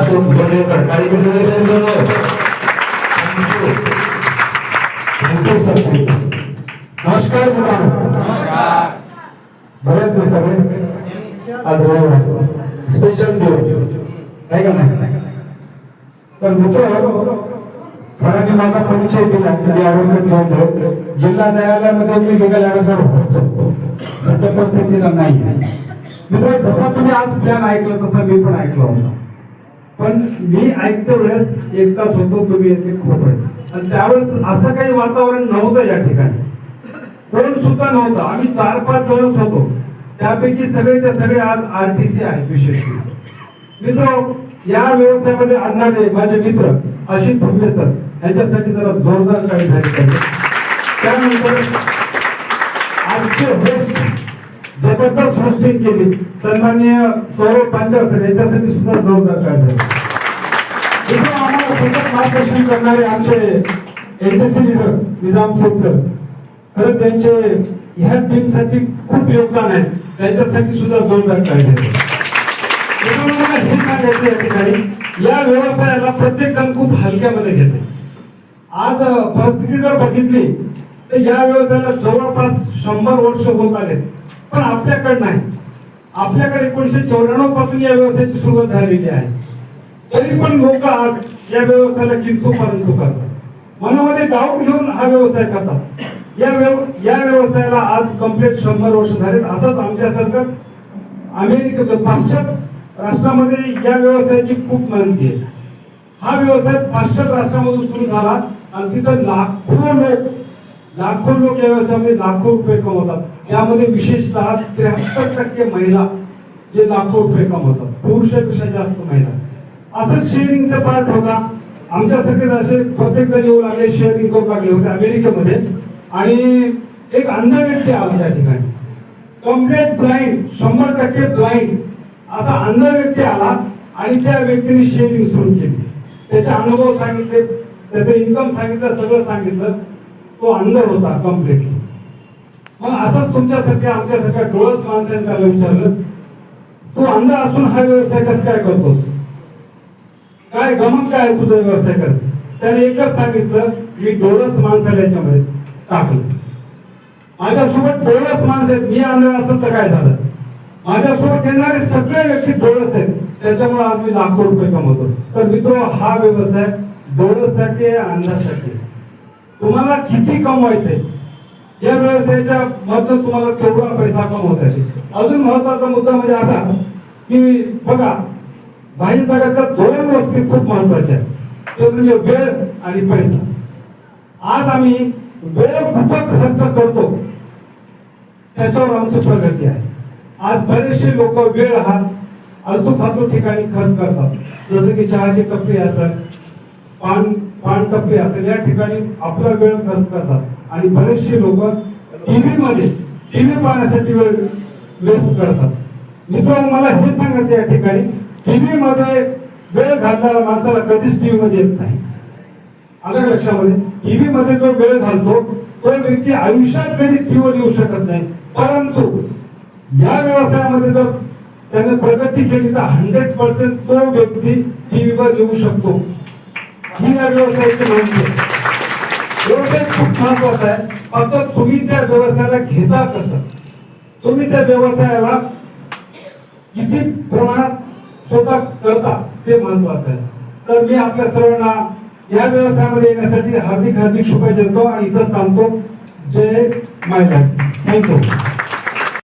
अशोक भोजे सरकारी नमस्कार बऱ्याच दिवसाने आज रविवार स्पेशल दिवस. आहे का नाही? तर मित्र सरांनी माझा परिचय दिला. मी ऍडव्होकेट झालो. जिल्हा न्यायालयामध्ये मी लिगल ऍडव्हायझर होतो. सध्या परिस्थितीला नाही. मित्र जसा तुम्ही आज प्लॅन ऐकलं तसा मी पण ऐकलं होता. पण मी ऐकते वेळेस एकदाच होतो तुम्ही येते खूप आणि त्यावेळेस असं काही वातावरण नव्हतं या ठिकाणी. कोण सुद्धा नव्हतं. आम्ही चार पाच जणच होतो. त्यापैकी सगळेच्या सगळे आज आरटीसी आहेत विशेष. मित्र या व्यवसायामध्ये आणणारे माझे मित्र अशी भुमे सर यांच्यासाठी जरा जोरदार काही झाली पाहिजे. त्यानंतर आमचे होस्ट जबरदस्त होस्टिंग केली. सन्माननीय सौरभ पांचाळ सर यांच्यासाठी सुद्धा जोरदार काय झाली. इथे आम्हाला सतत मार्गदर्शन करणारे आमचे NTC leader Nizam Shaikh sir खरंच त्यांचे ह्या टीमसाठी खूप योगदान आहे. त्यांच्यासाठी सुद्धा जोरदार काय मला हे सांगायचं या ठिकाणी या व्यवसायाला प्रत्येक जण खूप हलक्यामध्ये घेते. आज परिस्थिती जर बघितली तर या व्यवसायाला जवळपास शंभर वर्ष होत आले पण आपल्याकडे नाही. आपल्याकडे एकोणीशे चौऱ्याण्णवपासून या व्यवसायाची सुरुवात झालेली आहे. तरी पण लोक आज या व्यवसायाला किंतु परंतु करतात. मनामध्ये डाऊट घेऊन हा व्यवसाय करतात. या व्यव या व्यवसायाला आज कंप्लीट शंभर वर्ष झालेत. असंच आमच्यासारखंच अमेरिका पाश्चात्य राष्ट्रामध्ये या व्यवसायाची खूप माहिती आहे. हा व्यवसाय पाश्चात्य राष्ट्रामधून सुरू झाला आणि तिथं लाखो लोक लाखो लोक या व्यवसायामध्ये लाखो रुपये कमवतात. त्यामध्ये विशेषतः त्र्याहत्तर टक्के महिला जे लाखो रुपये कमवतात. पुरुषापेक्षा जास्त महिला. असंच शेअरिंगचा पार्ट होता. आमच्यासारखेच असे प्रत्येक जण येऊ लागले शेअरिंग करू लागले होते अमेरिकेमध्ये. आणि एक अंधा व्यक्ती आला त्या ठिकाणी. कम्प्लेट ब्लाइंड शंभर टक्के ब्लाइंड असा अंधा व्यक्ती आला आणि त्या व्यक्तीने शेअरिंग सुरू केली. त्याचे अनुभव सांगितले त्याचं इन्कम सांगितलं सगळं सांगितलं. तो अंध होता कम्प्लिटली मग असंच तुमच्यासारख्या आमच्यासारख्या डोळस माणसाने त्याला विचारलं तू अंध असून हा व्यवसाय कसा काय करतोस? काय गमन काय तुझा व्यवसाय करायचं? त्याने एकच सांगितलं मी डोळस माणसाला याच्यामध्ये टाकलं. माझ्यासोबत डोळस माणसं आहेत. मी आंधळ असेल तर काय झालं? माझ्यासोबत येणारे सगळे व्यक्ती डोळस आहेत. त्याच्यामुळे आज मी लाखो रुपये कमवतो. तर मित्र हा व्यवसाय डोळससाठी आहे अंधासाठी आहे. तुम्हाला किती कमवायचंय? या व्यवसायाच्या मधनं तुम्हाला तेवढा पैसा कमवता अजून महत्त्वाचा मुद्दा म्हणजे असा की बघा बाह्य जगातल्या दोन गोष्टी खूप महत्त्वाच्या आहेत. ते म्हणजे वेळ आणि पैसा. आज आम्ही वेळ खूप खर्च करतो. त्याच्यावर आमची प्रगती आहे. आज बरेचसे लोक वेळ हा आलतू फालतू ठिकाणी खर्च करतात. जसं की चहाची कपडी असेल पान पान असेल या ठिकाणी आपला वेळ खर्च करतात. आणि बरेचसे लोक टीव्ही मध्ये टीव्ही पाहण्यासाठी वेळ वेस्ट करतात. मित्र मला हे सांगायचं या ठिकाणी टीव्ही मध्ये वेळ घालणाऱ्या माणसाला कधीच टीव्ही मध्ये येत नाही. आलं लक्षामध्ये? टीव्ही मध्ये जो वेळ घालतो तो व्यक्ती आयुष्यात कधी टीव्हीवर येऊ शकत नाही. परंतु या व्यवसायामध्ये जर त्याने प्रगती केली तर हंड्रेड पर्सेंट तो व्यक्ती टीव्हीवर येऊ शकतो. ही या व्यवसायाची माहिती आहे व्यवसाय खूप महत्त्वाचा आहे. फक्त तुम्ही त्या व्यवसायाला घेता कसं? तुम्ही त्या व्यवसायाला किती प्रमाणात स्वतः करता ते महत्वाचं आहे. तर मी आपल्या सर्वांना या व्यवसायामध्ये येण्यासाठी हार्दिक हार्दिक शुभेच्छा देतो आणि इथंच थांबतो. जय माय लाईफ थँक्यू